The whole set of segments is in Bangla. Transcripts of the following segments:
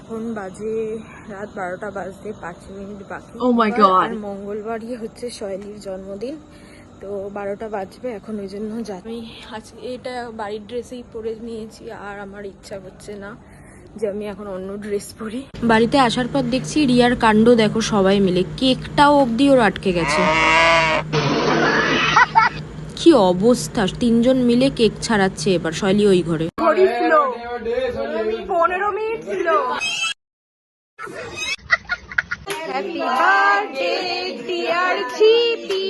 এখন বাজে রাত বারোটা বাজতে পাঁচ মিনিট বাকি। Oh God. আর মঙ্গলবারই হচ্ছে শৈলীর জন্মদিন। তো বারোটা বাজবে এখন ওই জন্য আমি আজকে এটা বাড়ির ড্রেসেই পরে নিয়েছি আর আমার ইচ্ছা হচ্ছে না যে আমি এখন অন্য ড্রেস পরি। বাড়িতে আসার পর দেখছি রিয়ার কাণ্ড দেখো সবাই মিলে। কেকটাও অবধি ওর আটকে গেছে। কি অবস্থা? তিনজন মিলে কেক ছাড়াচ্ছে এবার শৈলী ওই ঘরে। পনেরো মিনিট ছিল। হ্যাপি বার্থডে ডিয়ার জিপি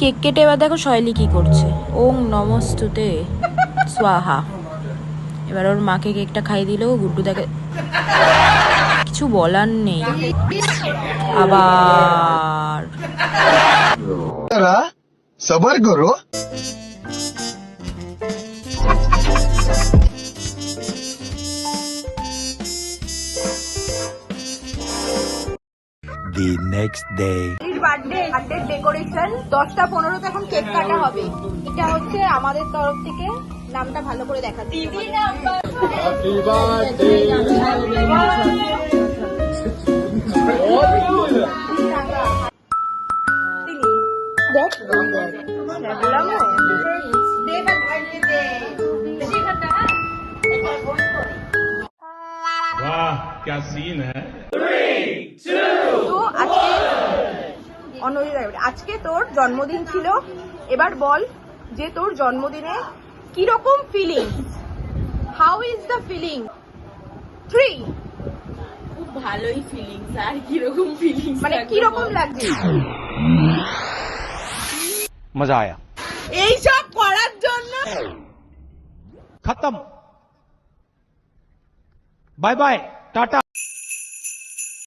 কেক কেটে এবার দেখো শৈলী কি করছে। ওং নমস্তুতে। স্বাহা। এবার ওর মাকে কেকটা খাইয়ে দিল গুড্ডু দেখে কিছু বলার নেই। আবার। সবার করো দি নেক্সট ডে এর বার্থডে বার্থডে ডেকোরেশন দশটা পনেরোতে এখন কেক কাটা হবে। এটা হচ্ছে আমাদের তরফ থেকে নামটা ভালো করে দেখাচ্ছি। দিদি আজকে তোর জন্মদিন ছিল। এবার বল যে তোর জন্মদিনে কীরকম feeling how is the feeling three খুব ভালোই ফিলিংস আর কীরকম ফিলিংস মানে কীরকম লাগছে? মজা আয়া এই সব করার জন্য খতম বাই বাই টাটা